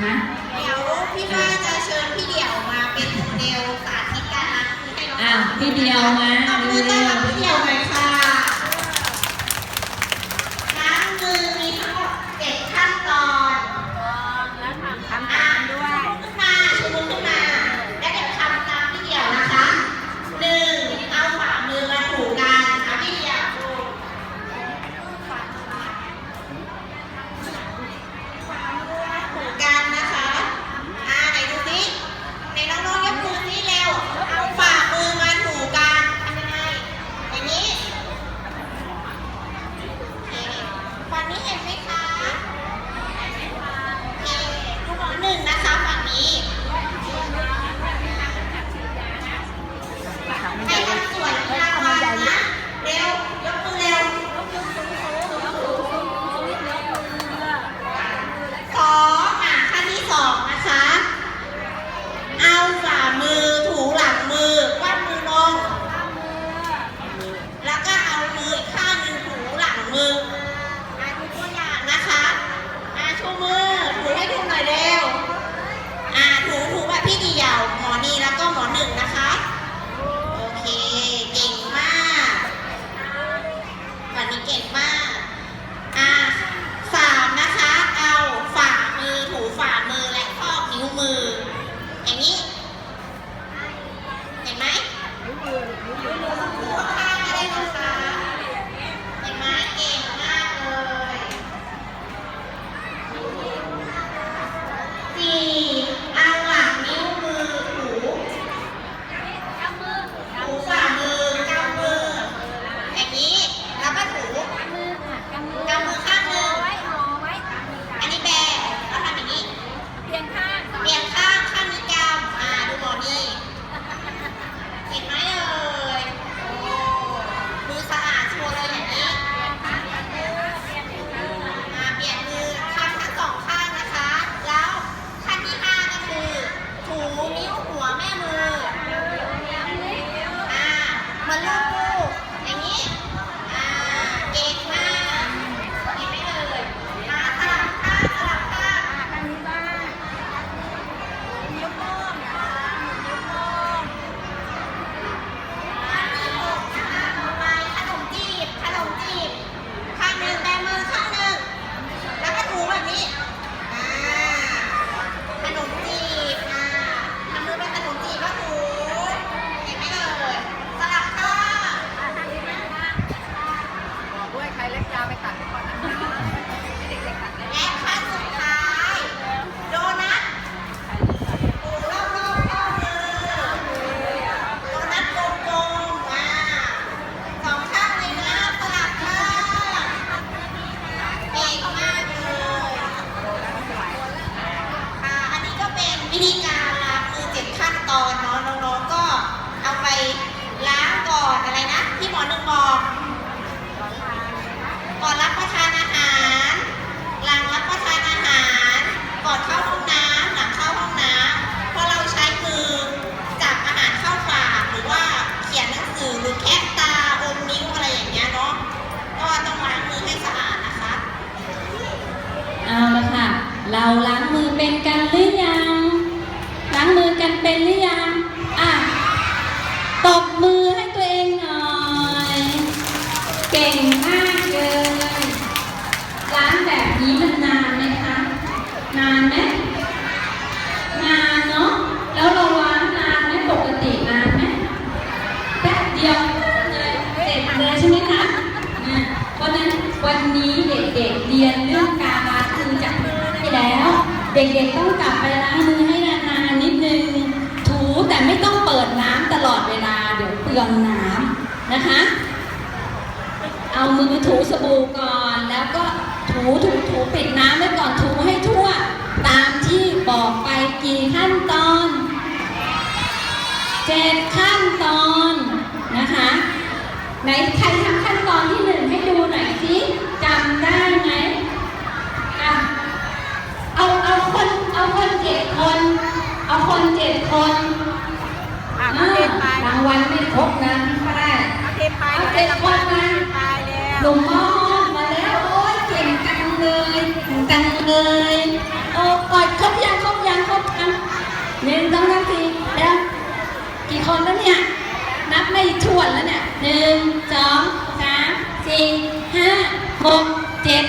เดี๋ยวพี่ว่าจะเชิญพี่เดี่ยวมาเป็นโมเดลสาธิตการนะองอ้าวพี่เดี่ยวมาตมือต้อนรับพี่เดี่ยวหน่ยค่ะ เราล้างมือเป็นกันหรือยัง ล้างมือกันเป็นหรือยัง อะ ตบมือให้ตัวเองหน่อย เก่งมากเลย ล้างแบบนี้มันนานไหมคะ นานไหม เด็กๆต้องกลับไปล้างมือให้นานๆนิดนึง ถูแต่ไม่ต้องเปิดน้ำตลอดเวลา เดี๋ยวเปลืองน้ำนะคะ เอามือถูสบู่ก่อน แล้วก็ถูถูถูปิดน้ำ เอาคนเจ็ดคนอะเอาเทปไปรางวัลไม่ครบนะพี่ฟ้าเอาเทปไปเอาเจ็ดคนมาหลวงพ่อมาแล้วโอ้ยเก่งจังเลยจังเลยโอ้กอดครบยังครบยังครบกังเน้นต้องสามสี่แล้วกี่คนแล้วเนี่ยนับไม่ถ้วนแล้วเนี่ยหนึ่งสองสามสี่ห้าหกเจ็ด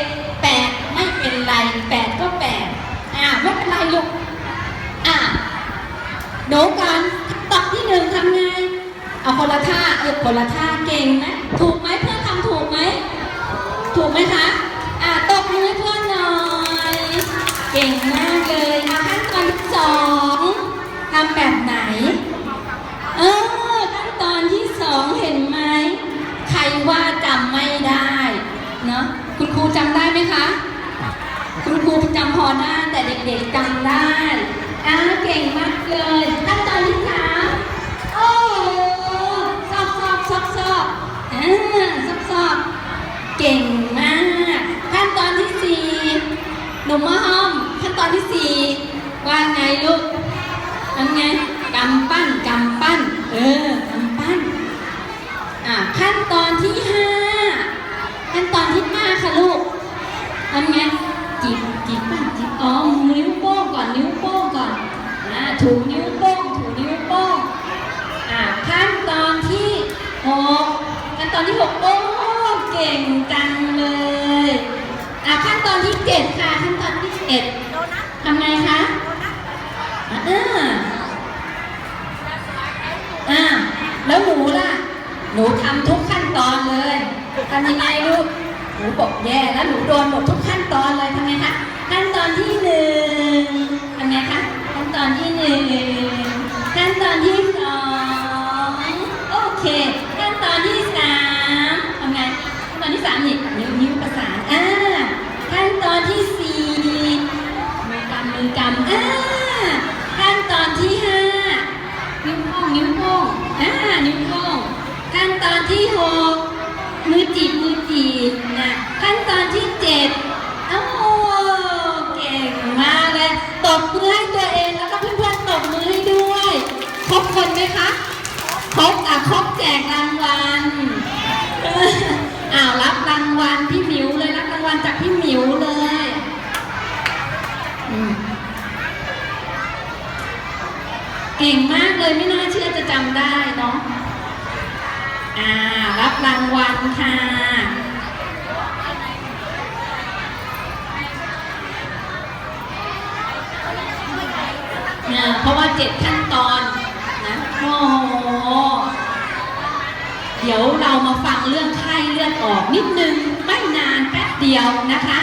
หนูกันตอบที่หนึ่งทำไง เอาคนละท่าเออคนละท่าเก่งไหมถูกไหมเพื่อนทำถูกไหม ถูกไหมคะ อ่าตบมือเพื่อนหน่อย เก่งมากเลยอะขั้นตอนที่สองทำแบบไหน เออขั้นตอนที่สองเห็นไหม ใครว่าจำไม่ได้เนาะคุณครูจำได้ไหมคะ คุณครูจำพอได้แต่เด็กๆจำได้ อ่าเก่งมากเลยขั้นตอนที่สามโอ้โหซอบซอบซอบซอบอ่าซอบซอบเก่งมากขั้นตอนที่สี่หนุ่มมะฮ้อมขั้นตอนที่สี่ว่าไงลูกทำไงกำปั้นกำปั้นเออกำปั้น อะขั้นตอนที่ห้าขั้นตอนที่ห้าค่ะลูกทำไงจิบจิบปั้นจิบอ๋อนิ้วโป้งก่อนนิ้วโป้งก่อนอ่าถูนิ้วโป้งถูนิ้วโป้งอะขั้นตอนที่หกขั้นตอนที่หกโอ้เก่งจังเลยอะขั้นตอนที่เจ็ดค่ะขั้น เอ็ดทำไงคะเอ่าอ่าแล้วหนูล่ะ หนูทำทุกขั้นตอนเลยทำยังไงลูก หนูบอกแย่แล้วหนูโดนหมดทุกขั้นตอนเลยทำไงคะ ไหมคะ ครบอะครบแจกรางวัลอ้าวรับรางวัลพี่หมิวเลยรับรางวัลจากพี่หมิวเลยเก่งมากเลยไม่น่าเชื่อจะจำได้เนาะอ่ารับรางวัลค่ะเพราะว่าเจ็ดขั้นตอน โอ้โหเดี๋ยวเรามาฟังเรื่องไข้เลือดออกนิดนึง ไม่นานแป๊บเดียวนะคะ